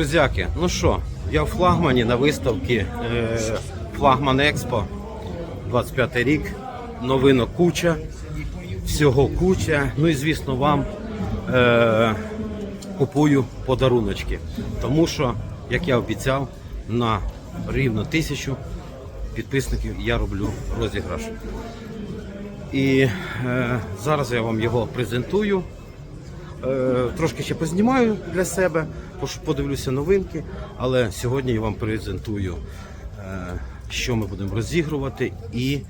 Друзяки, ну що, я в флагмані на виставці е, Флагман Експо 25 рік. Новинок куча, всього куча. Ну і звісно, вам е, купую подаруночки. Тому що, як я обіцяв, на рівно тисячу підписників я роблю розіграш. І е, зараз я вам його презентую. Е, трошки ще познімаю для себе, подивлюся новинки, але сьогодні я вам презентую, е, що ми будемо розігрувати і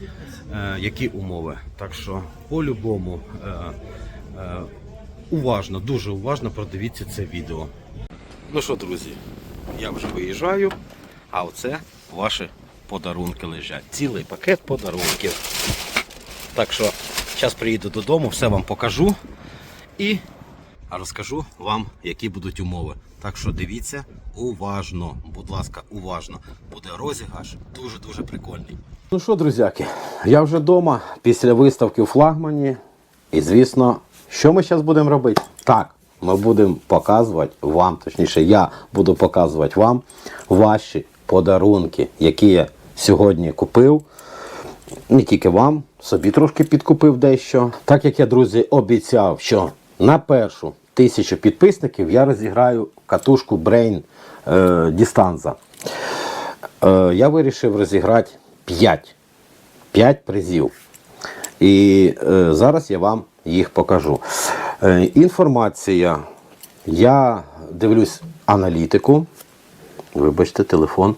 е, які умови. Так що по-любому е, уважно, дуже уважно продивіться це відео. Ну що, друзі, я вже виїжджаю, а оце ваші подарунки лежать. Цілий пакет подарунків. Так що зараз приїду додому, все вам покажу і розкажу вам, які будуть умови. Так що дивіться уважно, будь ласка, уважно. Буде розіграш дуже-дуже прикольний. Ну що, друзяки, я вже вдома після виставки у флагмані. І звісно, що ми зараз будемо робити? Так, ми будемо показувати вам, точніше, я буду показувати вам ваші подарунки, які я сьогодні купив не тільки вам, собі трошки підкупив дещо. Так як я, друзі, обіцяв, що на першу тисячу підписників я розіграю катушку Brain е, Distanza. Е, я вирішив розіграти 5. 5 призів. І е, зараз я вам їх покажу. Е, інформація. Я дивлюсь аналітику. Вибачте, телефон.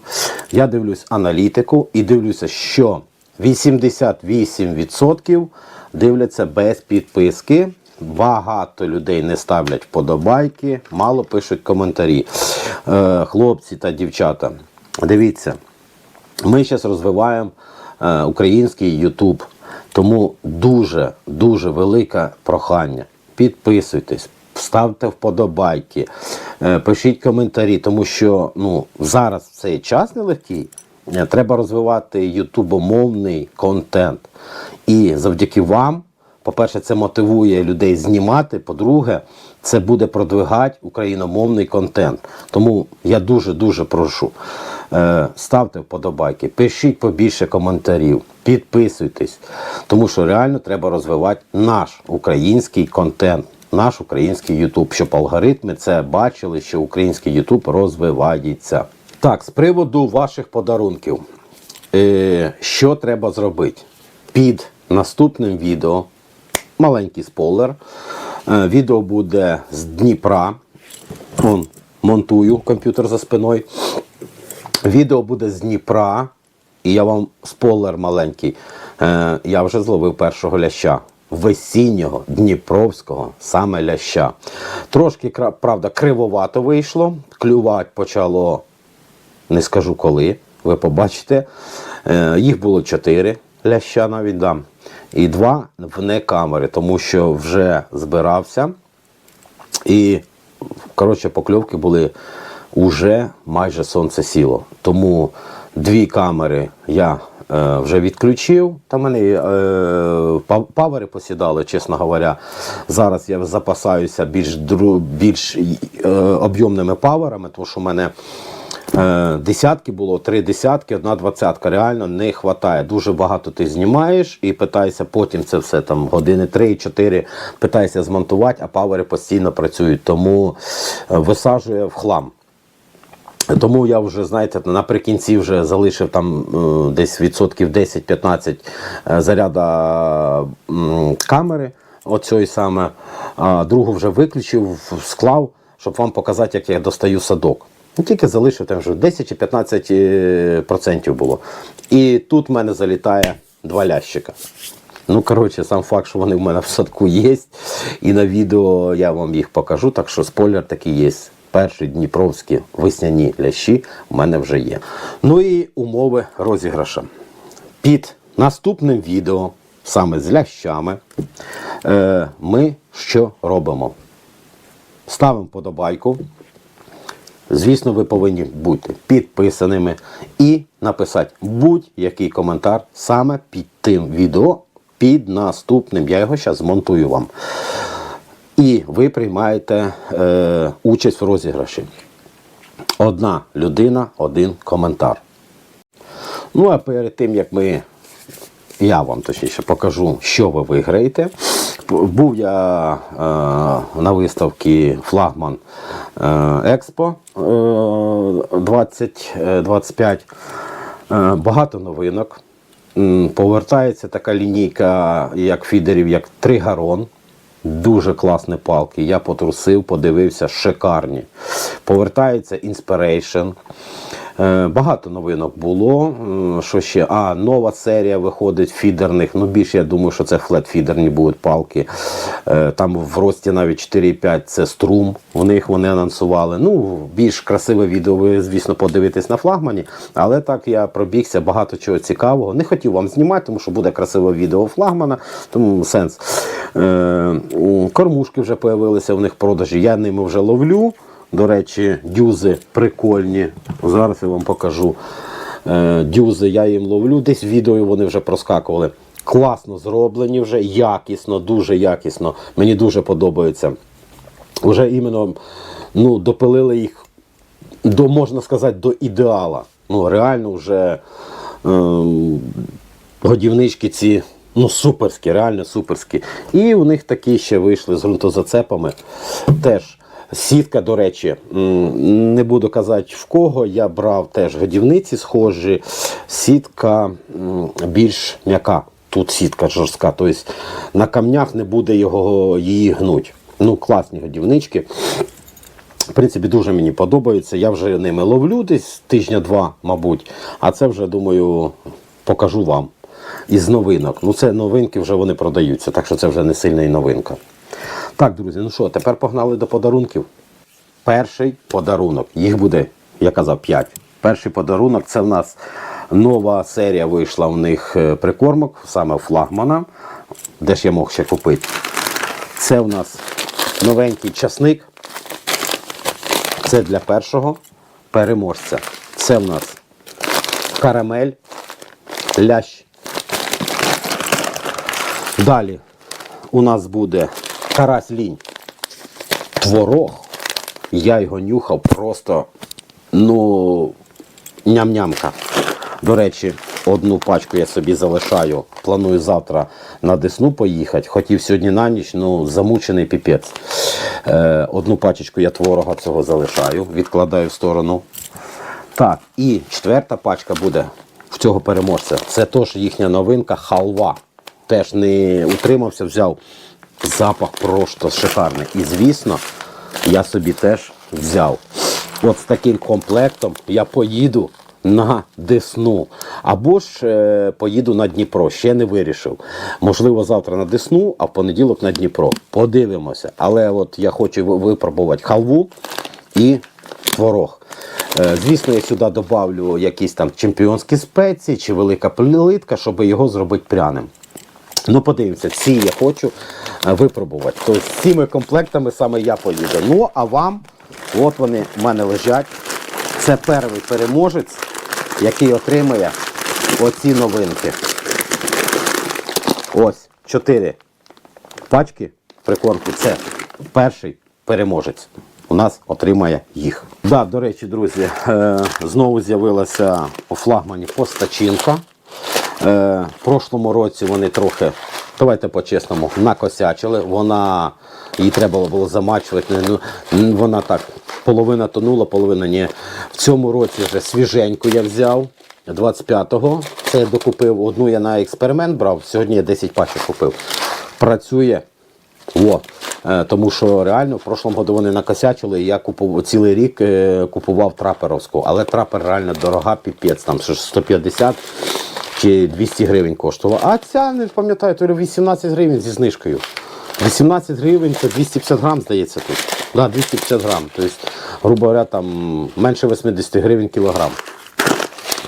Я дивлюсь аналітику і дивлюся, що 88% дивляться без підписки. Багато людей не ставлять вподобайки, мало пишуть коментарі. Е, хлопці та дівчата, дивіться, ми зараз розвиваємо е, український YouTube. Тому дуже дуже велике прохання. Підписуйтесь, ставте вподобайки, е, пишіть коментарі, тому що ну, зараз цей час нелегкий. е, Треба розвивати ютубомовний контент. І завдяки вам, по-перше, це мотивує людей знімати. По-друге, це буде продвигати україномовний контент. Тому я дуже-дуже прошу. е, Ставте вподобайки, пишіть побільше коментарів, підписуйтесь, тому що реально треба розвивати наш український контент, наш український Ютуб, щоб алгоритми це бачили, що український Ютуб розвивається. Так, з приводу ваших подарунків, е, що треба зробити? Під наступним відео маленький спойлер. Е, Відео буде з Дніпра. Вон, монтую комп'ютер за спиною. Відео буде з Дніпра. І я вам спойлер маленький. Е, я вже зловив першого ляща. Весіннього Дніпровського саме ляща. Трошки, правда, кривовато вийшло. Клювати почало не скажу коли, ви побачите. Е, Їх було чотири ляща навіть дам. І два вне камери, тому що вже збирався. І, коротше, покльовки були уже майже сонце сіло. Тому дві камери я е, вже відключив. Та мене е, павери посідали, чесно говоря. Зараз я запасаюся більш, більш е, об'ємними паверами, тому що в мене Десятки було, три десятки, одна двадцятка. Реально не вистачає. Дуже багато ти знімаєш і питаєшся потім це все там години 3-4 питаєшся змонтувати, а павери постійно працюють. Тому е, висаджує в хлам. Тому я вже, знаєте, наприкінці вже залишив там е, десь відсотків 10-15 е, заряда камери, оцьої саме, другу вже виключив, склав, щоб вам показати, як я достаю садок. Ну, Тільки залишив там вже 10 чи 15 е, процентів було. І тут в мене залітає два лящика. Ну, коротше, сам факт, що вони в мене в садку є. І на відео я вам їх покажу, так що спойлер такий є. Перші дніпровські весняні лящі в мене вже є. Ну і умови розіграша. Під наступним відео, саме з лящами, е, ми що робимо? Ставимо подобайку. Звісно, ви повинні бути підписаними і написати будь-який коментар саме під тим відео, під наступним. Я його зараз змонтую вам. І ви приймаєте е, участь в розіграші. Одна людина, один коментар. Ну, а перед тим, як ми, я вам точніше покажу, що ви виграєте. Був я е, на виставці Флагман Експо е, 2025. Е, багато новинок. Повертається така лінійка, як фідерів, як Тригарон. Дуже класні палки. Я потрусив, подивився, шикарні. Повертається Inspiration. Е, Багато новинок було. Що ще? А, нова серія виходить фідерних. Ну, більше я думаю, що це флет-фідерні будуть палки. Е, Там в рості навіть 4,5 це струм. В них вони анонсували. Ну, більш красиве відео ви, звісно, подивитесь на флагмані. Але так я пробігся, багато чого цікавого. Не хотів вам знімати, тому що буде красиве відео флагмана, тому сенс. Е, Кормушки вже появилися в них продажі. Я ними вже ловлю. До речі, дюзи прикольні. Зараз я вам покажу. Е, Дюзи я їм ловлю. Десь відео вони вже проскакували. Класно зроблені вже, якісно, дуже якісно. Мені дуже подобається. Вже іменно ну, допилили їх до, можна сказати, до ідеала. Ну, реально вже ем, годівнички ці ну, суперські, реально суперські. І у них такі ще вийшли з ґрунтозацепами. Теж сітка, до речі, не буду казати в кого. Я брав теж годівниці схожі. Сітка більш м'яка. Тут сітка жорстка. Тобто на камнях не буде його, її гнуть. Ну, класні годівнички. В принципі, дуже мені подобається. Я вже ними ловлю десь тижня-два, мабуть. А це вже, думаю, покажу вам із новинок. Ну, це новинки вже вони продаються, так що це вже не сильна новинка. Так, друзі, ну що, тепер погнали до подарунків. Перший подарунок. Їх буде, я казав, 5. Перший подарунок це в нас нова серія вийшла в них е, прикормок, саме флагмана. Де ж я мог ще купити? Це в нас новенький часник. Це для першого переможця. Це в нас карамель, лящ. Далі у нас буде карась лінь. Творог. Я його нюхав просто, ну, ням-нямка. До речі, одну пачку я собі залишаю. Планую завтра на Десну поїхати. Хотів сьогодні на ніч, ну замучений піпець. Е, одну пачечку я творога цього залишаю, відкладаю в сторону. Так, і четверта пачка буде в цього переможця. Це теж їхня новинка халва. Теж не утримався, взяв запах просто шикарний. І звісно, я собі теж взяв. От з таким комплектом я поїду на Десну. Або ж е, поїду на Дніпро. Ще не вирішив. Можливо, завтра на Десну, а в понеділок на Дніпро. Подивимося. Але от я хочу випробувати халву і творог. Е, Звісно, я сюди додавлю якісь там чемпіонські спеції чи велика плитка, щоб його зробити пряним. Ну, подивимося, ці я хочу е, випробувати. Тобто з цими комплектами саме я поїду. Ну, а вам, от вони в мене лежать. Це перший переможець, який отримає оці новинки. Ось, чотири пачки прикормки. Це перший переможець. У нас отримає їх. Да, до речі, друзі, е, знову з'явилася у флагмані постачинка. Е, в прошлому році вони трохи, давайте по-чесному, накосячили. Вона її треба було замачувати. Ну, вона так, половина тонула, половина ні. В цьому році вже свіженьку я взяв. 25-го. Це я докупив. Одну я на експеримент брав, сьогодні я 10 пачок купив. Працює. О, е, тому що реально в прошлому году вони накосячили, і я купував цілий рік е, купував траперовську, але трапер реально дорога, піпець, там 150 чи 200 гривень коштувала. А ця, не пам'ятаю, то 18 гривень зі знижкою. 18 гривень це 250 грам, здається, тут. Да, 250 грам. Тобто, грубо говоря, там менше 80 гривень кілограм.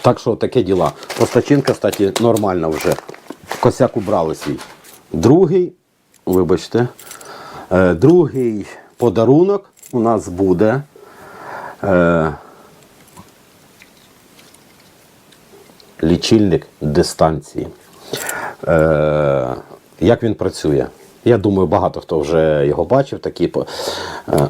Так що таке діла. Постачинка, кстати, нормальна вже. Косяк убрали свій. Другий, вибачте, е, другий подарунок у нас буде. Лічильник дистанції. Е, як він працює? Я думаю, багато хто вже його бачив. Такі, е,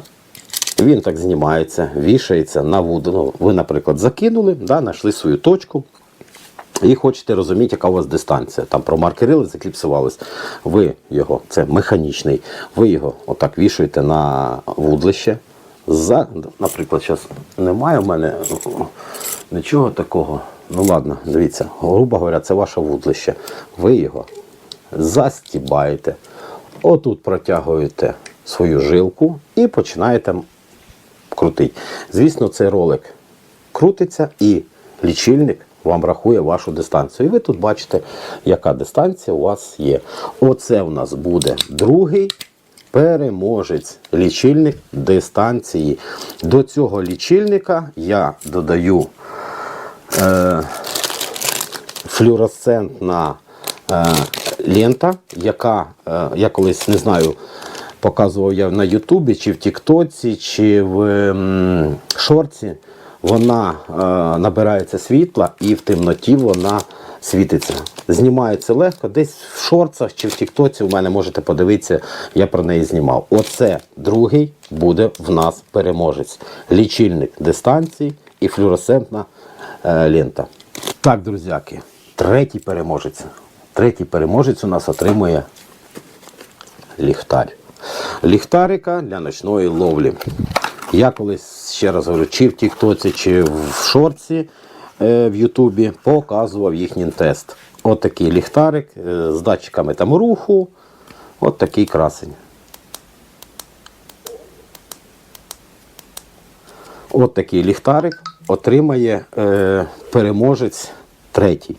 Він так знімається, вішається на воду. Ну, ви, наприклад, закинули, да, знайшли свою точку. І хочете розуміти, яка у вас дистанція. Там промаркерили, закліпсувались. Ви його, це механічний, ви його отак вішаєте на вудлище. За, наприклад, зараз немає в мене нічого такого. Ну ладно, дивіться, грубо говоря, це ваше вудлище. Ви його застібаєте, отут протягуєте свою жилку і починаєте крутити. Звісно, цей ролик крутиться і лічильник вам рахує вашу дистанцію. І ви тут бачите, яка дистанція у вас є. Оце у нас буде другий переможець лічильник дистанції. До цього лічильника я додаю флюоресцентна е, лента, яка е, я колись не знаю, показував я на Ютубі, чи в Тіктоці, чи в шорці. Вона е, набирається світла і в темноті вона світиться. Знімається легко. Десь в шорцах чи в Тіктоці у мене можете подивитися, я про неї знімав. Оце другий буде в нас переможець. Лічильник дистанції і флюоресцентна е, лента. Так, друзяки, третій переможець. Третій переможець у нас отримує ліхтар. Ліхтарика для ночної ловлі. Я колись, ще раз говорю, чи в Тіктоці, чи в шорці е, в Ютубі показував їхній тест. От такий ліхтарик е, з датчиками там руху. От такий красень. От такий ліхтарик отримає е, переможець третій.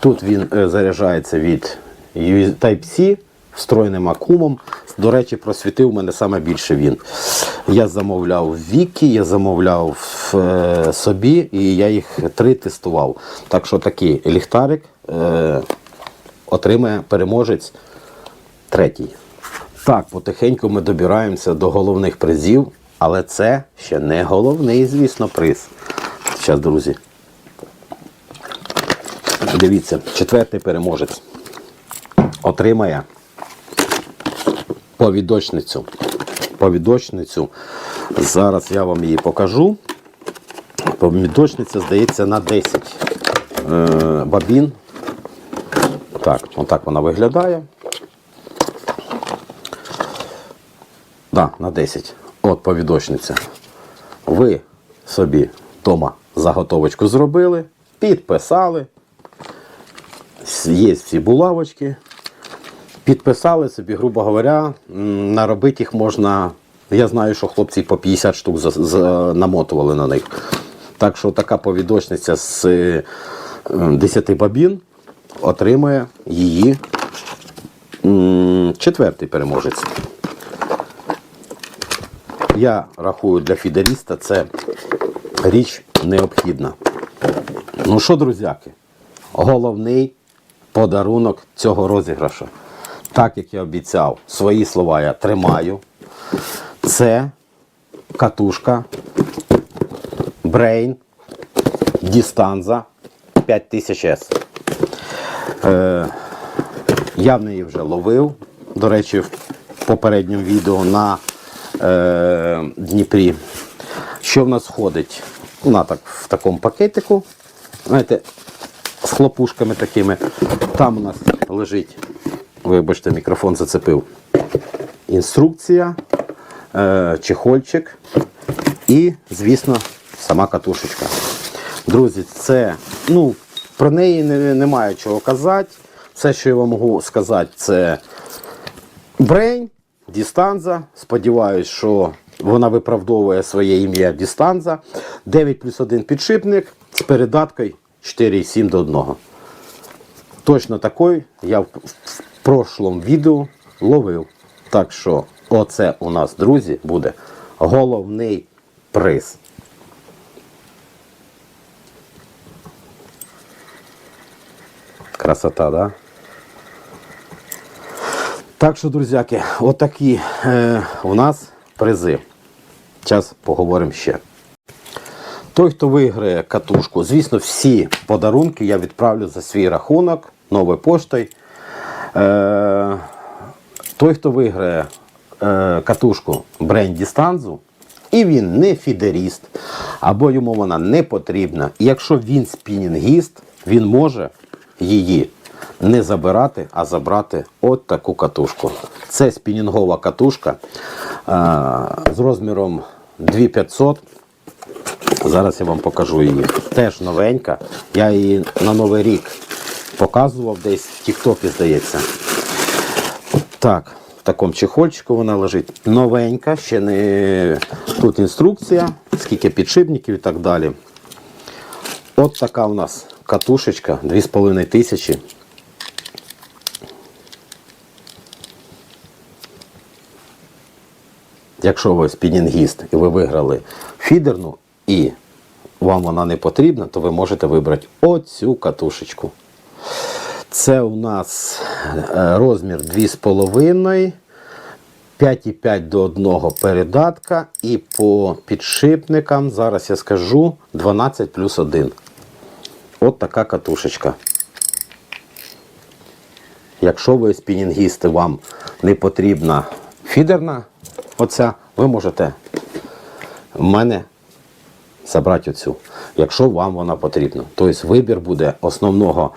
Тут він е, заряджається від Type-C встроєним акумом. До речі, просвітив мене саме більше він. Я замовляв в Вікі, я замовляв е, собі і я їх три тестував. Так що такий ліхтарик е, отримає переможець третій. Так, потихеньку ми добираємося до головних призів, але це ще не головний, звісно, приз. Зараз, друзі. Дивіться, четвертий переможець отримає повідочницю. Повідочницю. Зараз я вам її покажу. Повідочниця, здається, на 10 е, бабін. Так, отак вона виглядає. Да, на 10. От повідочниця. Ви собі вдома заготовочку зробили, підписали. Є всі булавочки. Підписали собі, грубо говоря, наробити їх можна. Я знаю, що хлопці по 50 штук за, за- намотували на них. Так що така повідочниця з е, 10 бабін отримає її четвертий переможець. Я рахую для фідеріста це річ необхідна. Ну що, друзяки, головний подарунок цього розіграшу. Так як я обіцяв, свої слова я тримаю. Це катушка Brain Distanza 5000S. Е, я в неї вже ловив. До речі, в попередньому відео на е, Дніпрі. Що в нас входить? Вона так в такому пакетику. Знаєте, з хлопушками такими. Там у нас лежить, вибачте, мікрофон зацепив. Інструкція, е, чехольчик і, звісно, сама катушечка. Друзі, це, ну, про неї немає чого казати. Все, що я вам можу сказати, це Брейн, Дістанза. Сподіваюсь, що вона виправдовує своє ім'я Дістанза. 9 плюс 1 підшипник з передаткою 4,7 до 1. Точно такий я в, прошлому відео ловив. Так що, оце у нас, друзі, буде головний приз. Красота, да? Так що, друзяки, отакі е, у нас призи. Зараз поговоримо ще. Той, хто виграє катушку, звісно, всі подарунки я відправлю за свій рахунок новою поштою. Е, той, хто виграє е, катушку Brain Distanzu і він не фідеріст, або йому вона не потрібна. І якщо він спінінгіст, він може її не забирати, а забрати от таку катушку. Це спінінгова катушка а, з розміром 2500. Зараз я вам покажу її. Теж новенька. Я її на Новий рік показував десь в Тіктокі, здається. Так, в такому чехольчику вона лежить новенька, ще не тут інструкція, скільки підшипників і так далі. От така у нас катушечка 2,5 Якщо ви спінінгіст і ви виграли фідерну і вам вона не потрібна, то ви можете вибрати оцю катушечку. Це у нас е, розмір 2,5, 5,5 до 1 передатка і по підшипникам, зараз я скажу, 12 плюс 1. От така катушечка. Якщо ви спінінгісти, вам не потрібна фідерна, оця, ви можете в мене забрати оцю, якщо вам вона потрібна. Тобто вибір буде основного,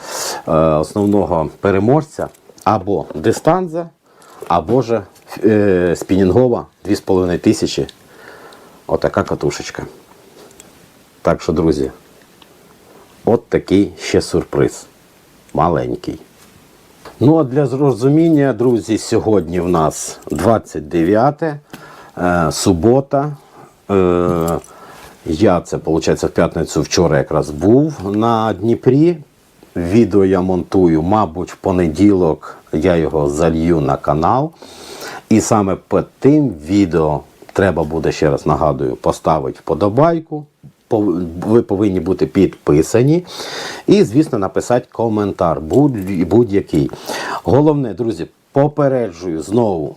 е, основного переможця або дистанза, або ж е, спінінгова 2,5 тисячі. Отака катушечка. Так що, друзі, от такий ще сюрприз. Маленький. Ну, а для зрозуміння, друзі, сьогодні в нас 29 е, субота. Е, я це, виходить, в п'ятницю вчора якраз був на Дніпрі. Відео я монтую, мабуть, в понеділок я його залью на канал. І саме під тим відео треба буде, ще раз нагадую, поставити вподобайку. Ви повинні бути підписані. І, звісно, написати коментар будь- будь-який. Головне, друзі, попереджую знову.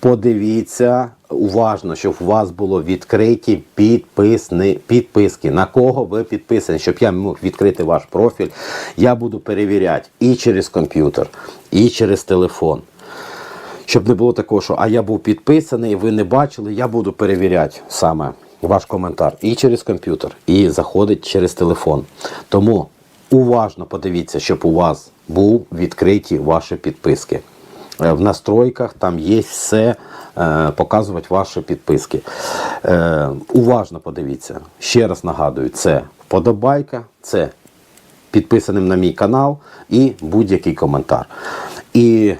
Подивіться уважно, щоб у вас було відкриті підписни, підписки. На кого ви підписані, щоб я міг відкрити ваш профіль. Я буду перевіряти і через комп'ютер, і через телефон. Щоб не було такого, що а я був підписаний, ви не бачили, я буду перевіряти саме ваш коментар і через комп'ютер, і заходить через телефон. Тому уважно подивіться, щоб у вас був відкриті ваші підписки. Е, В настройках там є все, е, показувати ваші підписки. Е, уважно подивіться. Ще раз нагадую, це вподобайка, це підписаним на мій канал і будь-який коментар. І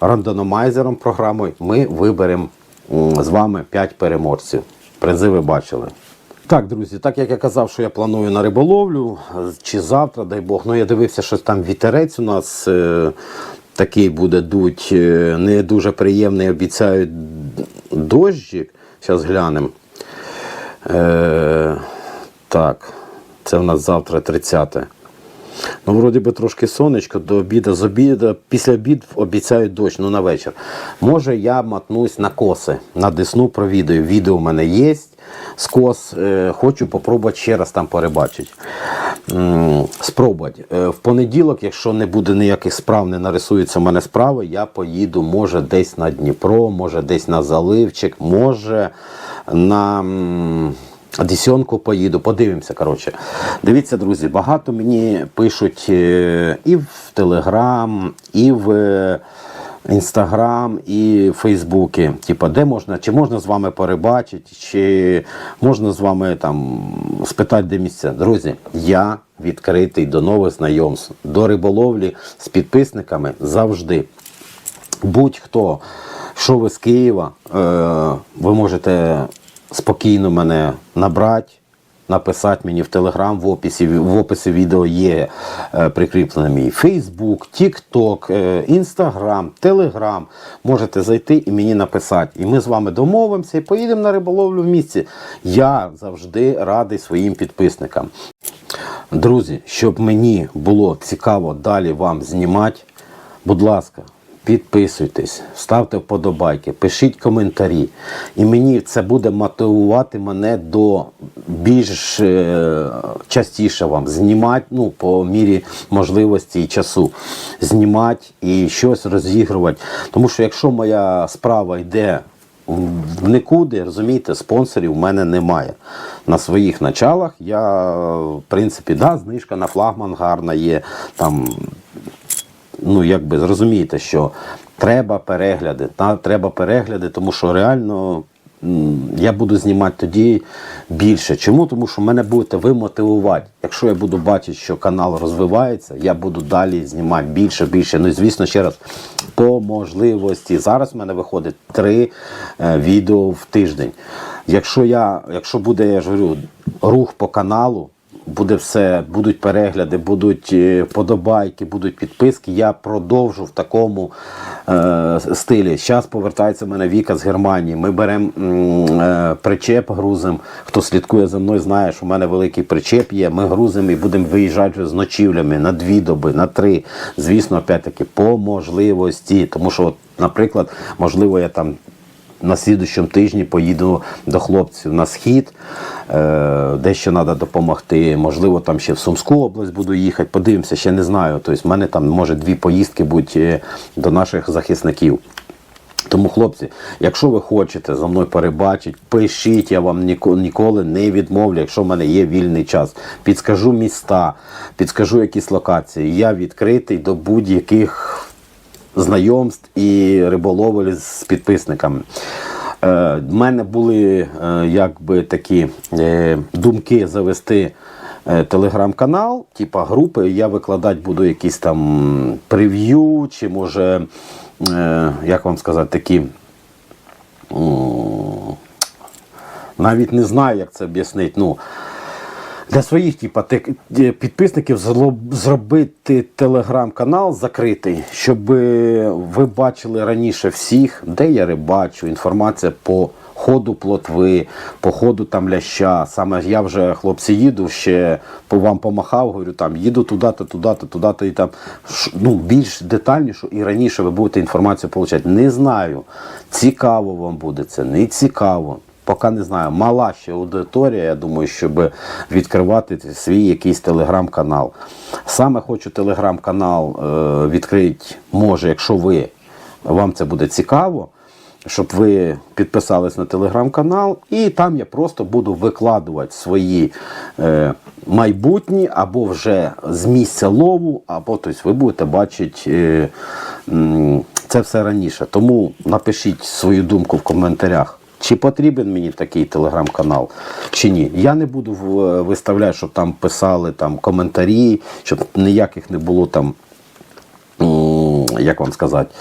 рандономайзером програмою ми виберемо з вами 5 переможців. Призи ви бачили. Так, друзі, так як я казав, що я планую на риболовлю, чи завтра, дай Бог, ну я дивився, що там вітерець у нас такий буде дуть, е, не дуже приємний, обіцяють дощик. Зараз глянемо. Е, так, це в нас завтра 30. Ну, вроді би трошки сонечко до обіду, з обіду, після обід обіцяють дощ, ну на вечір. Може я мотнусь на коси, на десну провідаю. Відео в мене є. З кос е, хочу попробувати ще раз там перебачити. Спробувати. Е, в понеділок, якщо не буде ніяких справ, не нарисуються в мене справи, я поїду, може, десь на Дніпро, може, десь на Заливчик, може на. м, поїду, подивимося. коротше. Дивіться, друзі, багато мені пишуть е, і в Телеграм, і в е, Інстаграм, і в Фейсбуці. Типа, де можна, чи можна з вами перебачити, чи можна з вами там спитати, де місця. Друзі, я відкритий до нових знайомств, до риболовлі з підписниками завжди будь-хто, що ви з Києва, е, ви можете спокійно мене набрати, написати мені в Телеграм, в описі, в описі відео є е, прикріплений мій Фейсбук, Тікток, е, Інстаграм, Телеграм. Можете зайти і мені написати. І ми з вами домовимося і поїдемо на риболовлю в місці. Я завжди радий своїм підписникам. Друзі, щоб мені було цікаво далі вам знімати, будь ласка, підписуйтесь, ставте вподобайки, пишіть коментарі. І мені це буде мотивувати мене до більш е, частіше вам знімати, ну, по мірі можливості і часу. Знімати і щось розігрувати. Тому що якщо моя справа йде в нікуди, розумієте, спонсорів в мене немає. На своїх началах я, в принципі, да, знижка на флагман гарна є. Там, ну, якби зрозумієте, що треба перегляди. Та, треба перегляди, тому що реально я буду знімати тоді більше. Чому? Тому що мене будете ви мотивувати. Якщо я буду бачити, що канал розвивається, я буду далі знімати більше, більше. Ну і звісно, ще раз, по можливості. Зараз в мене виходить три е, відео в тиждень. Якщо я, якщо буде, я ж говорю, рух по каналу, буде все, будуть перегляди, будуть е, вподобайки, будуть підписки. Я продовжу в такому е, стилі. Зараз повертається в мене Віка з Германії. Ми беремо е, причеп, грузимо. Хто слідкує за мною, знає, що в мене великий причеп є. Ми грузимо і будемо виїжджати з ночівлями на дві доби, на три. Звісно, опять-таки, по можливості. Тому що, наприклад, можливо, я там на слідущому тижні поїду до хлопців на схід, е, дещо треба допомогти. Можливо, там ще в Сумську область буду їхати. Подивимося, ще не знаю. Тобто, в мене там може дві поїздки бути е, до наших захисників. Тому, хлопці, якщо ви хочете за мною перебачити, пишіть, я вам ніколи не відмовлю, якщо в мене є вільний час. Підскажу міста, підскажу якісь локації. Я відкритий до будь-яких знайомств і риболовель з підписниками. Е, в мене були е, якби такі е, думки завести е, телеграм-канал, типа групи. Я викладати буду якісь там прев'ю, чи може, е, як вам сказати, такі. навіть не знаю, як це об'яснити. Ну, для своїх типа, е, підписників зробити телеграм-канал закритий, щоб ви бачили раніше всіх, де я рибачу, інформація по ходу плотви, по ходу там ляща. Саме я вже хлопці їду, ще вам помахав, говорю, там їду туди-то, туди-то, туди-то і там ну, більш детальніше і раніше ви будете інформацію отримати. Не знаю, цікаво вам буде це, не цікаво. Поки не знаю, мала ще аудиторія, я думаю, щоб відкривати свій якийсь телеграм-канал. Саме хочу телеграм-канал е, відкрити, може, якщо ви вам це буде цікаво, щоб ви підписались на телеграм-канал, і там я просто буду викладувати свої е, майбутні або вже з місця лову, або тобто, ви будете бачити е, це все раніше. Тому напишіть свою думку в коментарях. Чи потрібен мені такий телеграм-канал, чи ні. Я не буду виставляти, щоб там писали там, коментарі, щоб ніяких не було там, як вам сказати,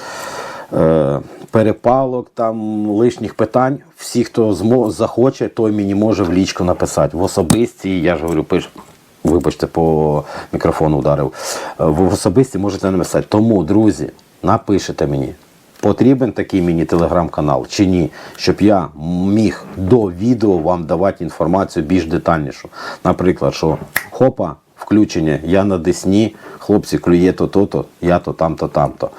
е, перепалок, там, лишніх питань. Всі, хто захоче, той мені може в лічку написати. В особисті, я ж говорю, пиш. Вибачте, по мікрофону ударив. Е, В особисті можете написати. Тому, друзі, напишете мені, потрібен такий мені телеграм-канал чи ні, щоб я міг до відео вам давати інформацію більш детальнішу. Наприклад, що хопа, включення, я на Десні, хлопці, клює то то-то, я то там-то, там-то.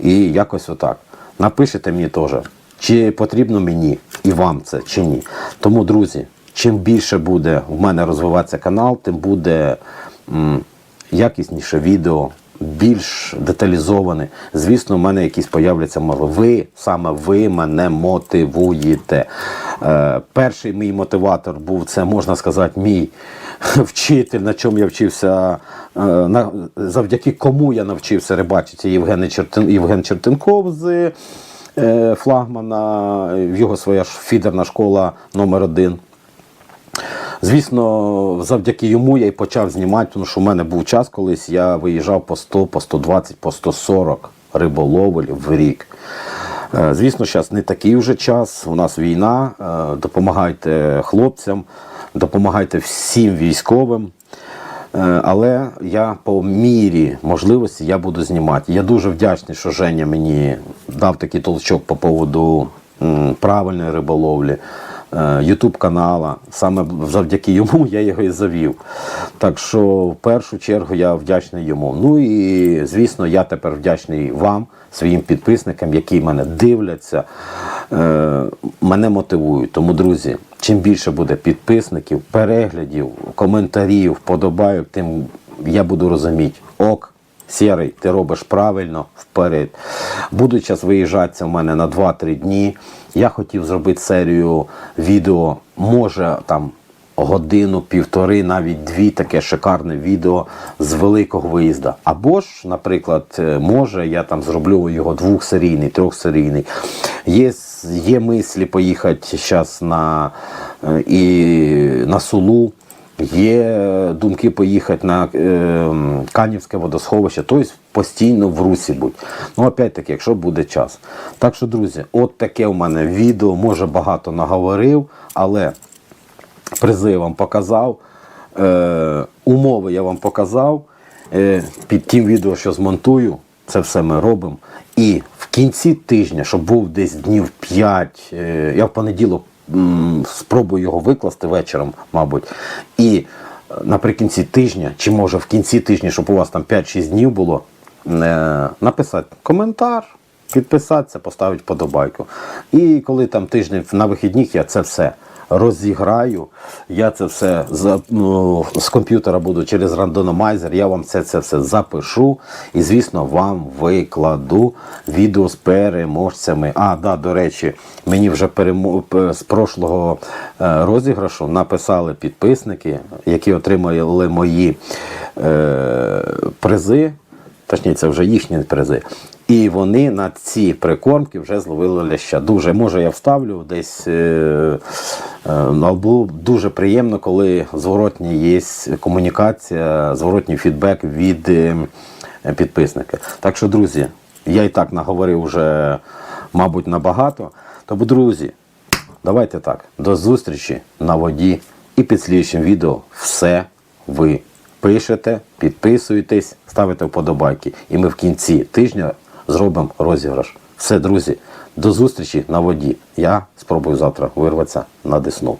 І якось отак. Напишете мені теж, чи потрібно мені і вам це, чи ні. Тому, друзі, чим більше буде в мене розвиватися канал, тим буде м, якісніше відео, більш деталізоване. Звісно, в мене якісь появляться мови. Ви, саме ви мене мотивуєте. Е, перший мій мотиватор був, це можна сказати, мій вчитель, на чому я вчився, е, на, завдяки кому я навчився рибачити Євген, Чертин, Євген Чертенков з е, флагмана, його своя фідерна школа номер один. Звісно, завдяки йому я і почав знімати, тому що в мене був час колись, я виїжджав по 100, по 120, по 140 риболовель в рік. Е, Звісно, зараз не такий вже час, у нас війна, е, допомагайте хлопцям, допомагайте всім військовим. Е, Але я по мірі можливості я буду знімати. Я дуже вдячний, що Женя мені дав такий толчок по поводу правильної риболовлі, Ютуб канала. Саме завдяки йому я його і завів. Так що в першу чергу я вдячний йому. Ну і звісно, я тепер вдячний вам, своїм підписникам, які мене дивляться, е, мене мотивують. Тому, друзі, чим більше буде підписників, переглядів, коментарів, вподобайок, тим я буду розуміти, ок, Сірий, ти робиш правильно вперед. Будуть зараз виїжджатися в мене на 2-3 дні. Я хотів зробити серію відео, може там годину, півтори, навіть дві таке шикарне відео з великого виїзду. Або ж, наприклад, е, може я там зроблю його двохсерійний, трьохсерійний. Є, є мислі поїхати зараз на, е, і на Сулу. Є думки поїхати на е, Канівське водосховище, тобто постійно в русі будь. Ну, опять-таки, якщо буде час. Так що, друзі, от таке у мене відео, може багато наговорив, але призи я вам показав, е, умови я вам показав. Е, під тим відео, що змонтую, це все ми робимо. І в кінці тижня, щоб був десь днів 5, е, я в понеділок спробую його викласти вечором, мабуть. І е, наприкінці тижня, чи може в кінці тижня, щоб у вас там 5-6 днів було, е, написати коментар, підписатися, поставити вподобайку. І коли там тиждень на вихідних я це все розіграю, я це все за, ну, з комп'ютера буду через рандономайзер, я вам це, це все запишу і, звісно, вам викладу відео з переможцями. А, да, до речі, мені вже перемо... з прошлого е, розіграшу написали підписники, які отримали мої е, призи. Точніше, це вже їхні призи. І вони на ці прикормки вже зловили ляща. Дуже може я вставлю десь. Е, е, але було дуже приємно, коли зворотні є комунікація, зворотній фідбек від е, підписника. Так що, друзі, я і так наговорив вже, мабуть, набагато. Тому, друзі, давайте так. До зустрічі на воді і під слідчим відео все ви пишете, підписуєтесь, ставите вподобайки. І ми в кінці тижня зробимо розіграш. Все, друзі, до зустрічі на воді. Я спробую завтра вирватися на Десну.